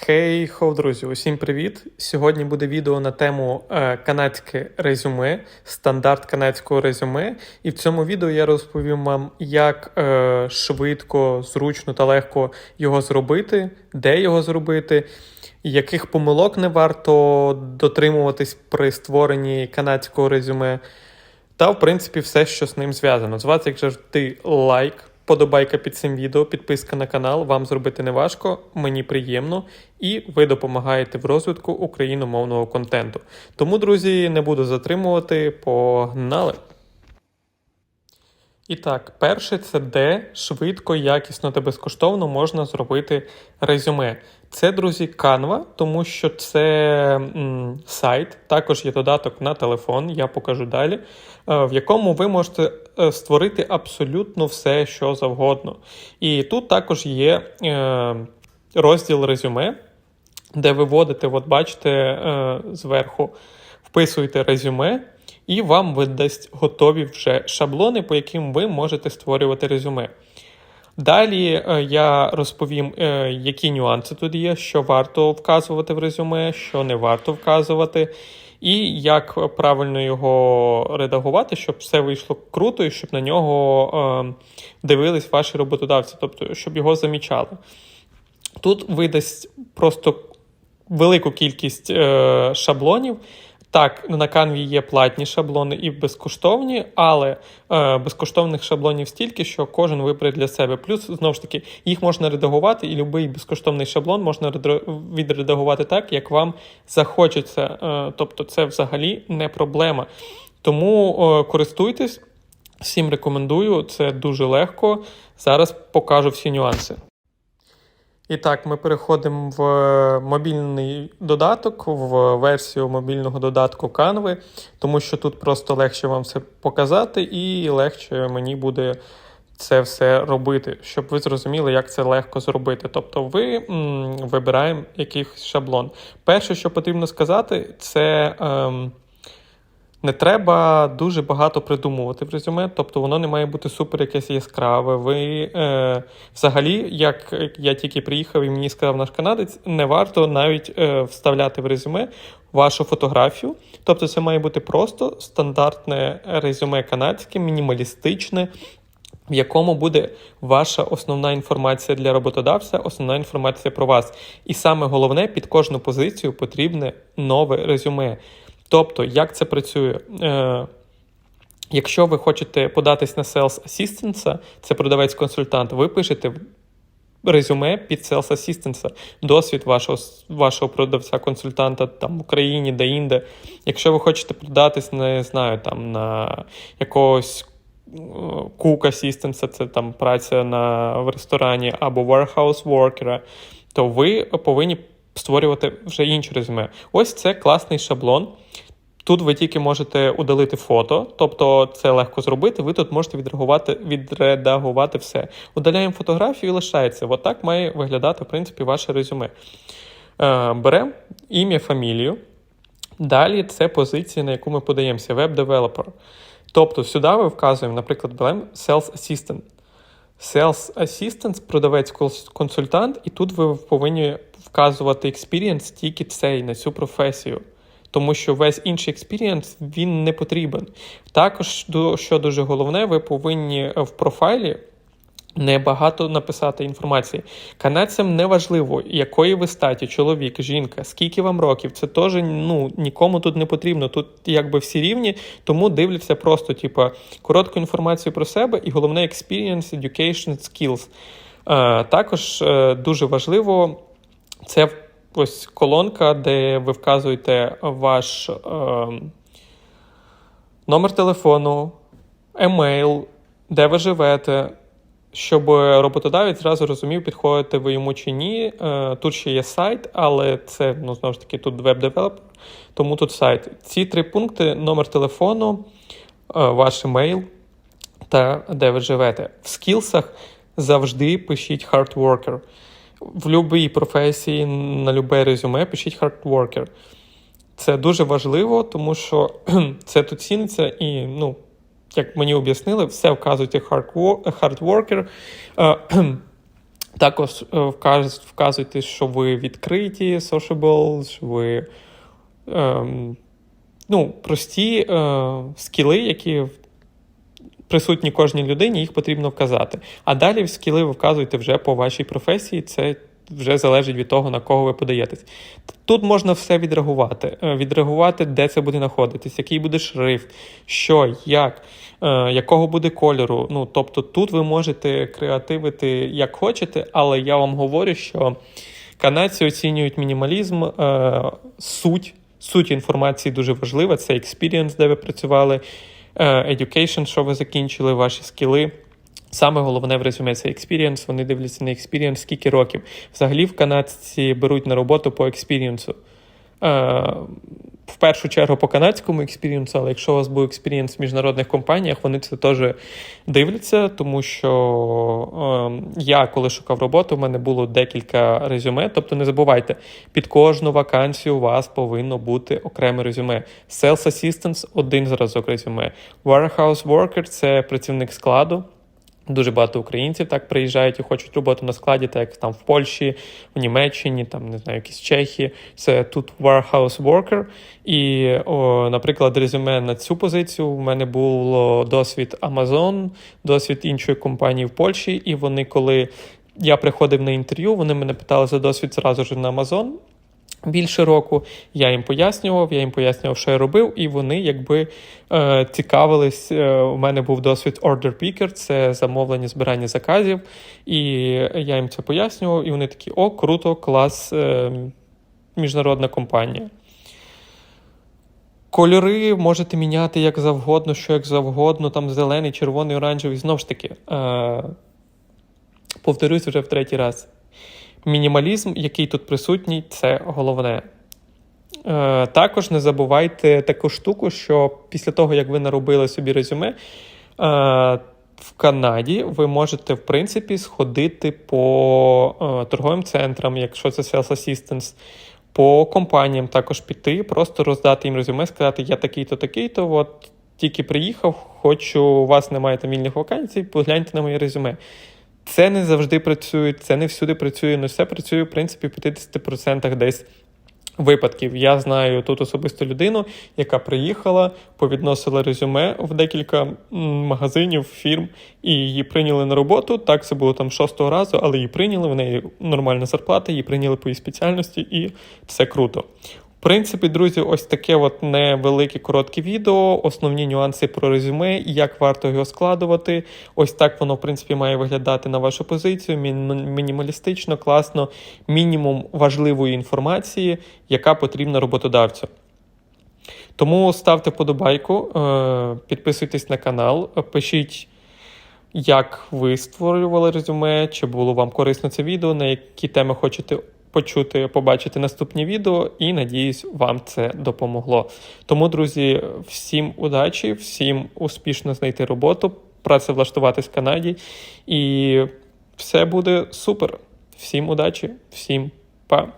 Хей, хоу, друзі, усім привіт! Сьогодні буде відео на тему е, канадське резюме, стандарт канадського резюме. І в цьому відео я розповім вам, як е, швидко, зручно та легко його зробити, де його зробити, яких помилок не варто дотримуватись при створенні канадського резюме. Та, в принципі, все, що з ним зв'язано. З вас, як завжди, лайк, подобайка під цим відео, підписка на канал. Вам зробити не важко, мені приємно, і ви допомагаєте в розвитку україномовного контенту. Тому, друзі, не буду затримувати. Погнали! І так, перше, це де швидко, якісно та безкоштовно можна зробити резюме. Це, друзі, Canva, тому що це м, сайт, також є додаток на телефон, я покажу далі, е, в якому ви можете створити абсолютно все, що завгодно. І тут також є е, розділ резюме, де ви вводите, от бачите, е, зверху вписуєте резюме. І вам видасть готові вже шаблони, по яким ви можете створювати резюме. Далі е, я розповім, е, які нюанси тут є, що варто вказувати в резюме, що не варто вказувати, і як правильно його редагувати, щоб все вийшло круто і щоб на нього е, дивились ваші роботодавці, тобто щоб його замічали. Тут видасть просто велику кількість шаблонів. Так, на канві є платні шаблони і безкоштовні, але е, безкоштовних шаблонів стільки, що кожен вибере для себе. Плюс, знову ж таки, їх можна редагувати, і будь-який безкоштовний шаблон можна відредагувати так, як вам захочеться. Е, тобто, це взагалі не проблема. Тому е, користуйтесь, всім рекомендую, це дуже легко. Зараз покажу всі нюанси. І так, ми переходимо в мобільний додаток, в версію мобільного додатку Canva, тому що тут просто легше вам все показати, і легше мені буде це все робити, щоб ви зрозуміли, як це легко зробити. Тобто, ви м, вибираємо якийсь шаблон. Перше, що потрібно сказати, це. Ем, не треба дуже багато придумувати в резюме, тобто воно не має бути супер якесь яскраве. Ви е, взагалі, як я тільки приїхав і мені сказав наш канадець, не варто навіть е, вставляти в резюме вашу фотографію. Тобто, це має бути просто стандартне резюме канадське, мінімалістичне. В якому буде ваша основна інформація для роботодавця, основна інформація про вас. І саме головне, під кожну позицію потрібне нове резюме. Тобто, як це працює? Е, Якщо ви хочете податись на Sales Assistance, це продавець-консультант, ви пишете резюме під Sales Assistance, досвід вашого вашого продавця-консультанта там в Україні, де-інде. Якщо ви хочете продатись, не знаю, там на якогось Cook Assistance, це там праця на, в ресторані або warehouse worker, то ви повинні створювати вже інше резюме. Ось це класний шаблон. Тут ви тільки можете удалити фото, тобто це легко зробити. Ви тут можете відредагувати відредагувати все. Удаляємо фотографію і лишається. От має виглядати, в принципі, ваше резюме. Е, Беремо ім'я, фамілію. Далі це позиція, на яку ми подаємося, веб-девелопер. Тобто сюди ви вказуємо, наприклад, беремо Sales Assistant. Sales Assistant, продавець-консультант, і тут ви повинні вказувати експірієнс тільки цей на цю професію. Тому що весь інший експірієнс він не потрібен. Також, що дуже головне, ви повинні в профайлі небагато написати інформації. Канадцям не важливо, якої ви статі, чоловік, жінка, скільки вам років. Це теж ну, нікому тут не потрібно. Тут якби всі рівні, тому дивляться просто, типу, коротку інформацію про себе і головне experience, education, skills. Е, також е, дуже важливо це ось колонка, де ви вказуєте ваш е, номер телефону, емейл, де ви живете, щоб роботодавець зразу розумів, підходите ви йому чи ні. Е, тут ще є сайт, але це ну, знову ж таки тут веб-девелопер, тому тут сайт. Ці три пункти: номер телефону, е, ваш емейл та де ви живете. В скілсах завжди пишіть hard worker в будь-якій професії, на любе резюме пишіть hardworker. Це дуже важливо, тому що це тут ціниться і, ну, як мені об'яснили, все вказуйте hardworker. Також е, вказ- вказуйте, що ви відкриті, sociable, що ви ем, ну, прості е, скіли, які присутні кожній людині, їх потрібно вказати. А далі скіли ви вказуєте вже по вашій професії. Це вже залежить від того, на кого ви подаєтесь. Тут можна все відреагувати. Е, Відреагувати, де це буде знаходитись, який буде шрифт, що, як, е, якого буде кольору. Ну, тобто тут ви можете креативити як хочете, але я вам говорю, що канадці оцінюють мінімалізм, е, суть. Суть інформації дуже важлива. Це experience, де ви працювали, education, що ви закінчили, ваші скіли. Саме головне в резюме це experience. Вони дивляться на experience скільки років. Взагалі в канадці беруть на роботу по експірієнсу. Е, в першу чергу по канадському експірієнсу, але якщо у вас був експірієнс в міжнародних компаніях, вони це теж дивляться, тому що е, я, коли шукав роботу, в мене було декілька резюме. Тобто не забувайте, під кожну вакансію у вас повинно бути окреме резюме. Sales Assistance – один зразок резюме. Warehouse Worker – це працівник складу. Дуже багато українців так приїжджають і хочуть роботу на складі, так як там в Польщі, в Німеччині, там не знаю, якісь Чехії. Це тут warehouse worker. І, о, наприклад, резюме на цю позицію в мене було досвід Amazon, досвід іншої компанії в Польщі. І вони, коли я приходив на інтерв'ю, вони мене питали за досвід зразу ж на Amazon. Більше року я їм пояснював, я їм пояснював, що я робив, і вони якби е, цікавились. Е, у мене був досвід order picker, це замовлення збирання заказів. І я їм це пояснював, і вони такі: о, круто, клас, е, міжнародна компанія. Кольори можете міняти як завгодно, що як завгодно, там зелений, червоний, оранжевий. Знову ж таки, е, повторюсь вже в третій раз. Мінімалізм, який тут присутній, це головне. Е, також не забувайте таку штуку, що після того, як ви наробили собі резюме, е, в Канаді ви можете, в принципі, сходити по е, торговим центрам, якщо це Sales Assistance, по компаніям також піти, просто роздати їм резюме, сказати, я такий-то, такий-то, от тільки приїхав, хочу, у вас немає там вільних вакансій, погляньте на моє резюме. Це не завжди працює, це не всюди працює, але все працює, в принципі, в 50% десь випадків. Я знаю тут особисто людину, яка приїхала, повідносила резюме в декілька магазинів, фірм, і її прийняли на роботу. Так, це було там шостого разу, але її прийняли, в неї нормальна зарплата, її прийняли по її спеціальності, і все круто. В принципі, друзі, ось таке от невелике коротке відео, основні нюанси про резюме, і як варто його складувати. Ось так воно, в принципі, має виглядати на вашу позицію. Мінімалістично, класно, мінімум важливої інформації, яка потрібна роботодавцю. Тому ставте вподобайку, е, підписуйтесь на канал, пишіть, як ви створювали резюме, чи було вам корисно це відео, на які теми хочете почути, побачити наступні відео, і надіюсь, вам це допомогло. Тому, друзі, всім удачі, всім успішно знайти роботу, працевлаштуватись в Канаді, і все буде супер. Всім удачі, всім па.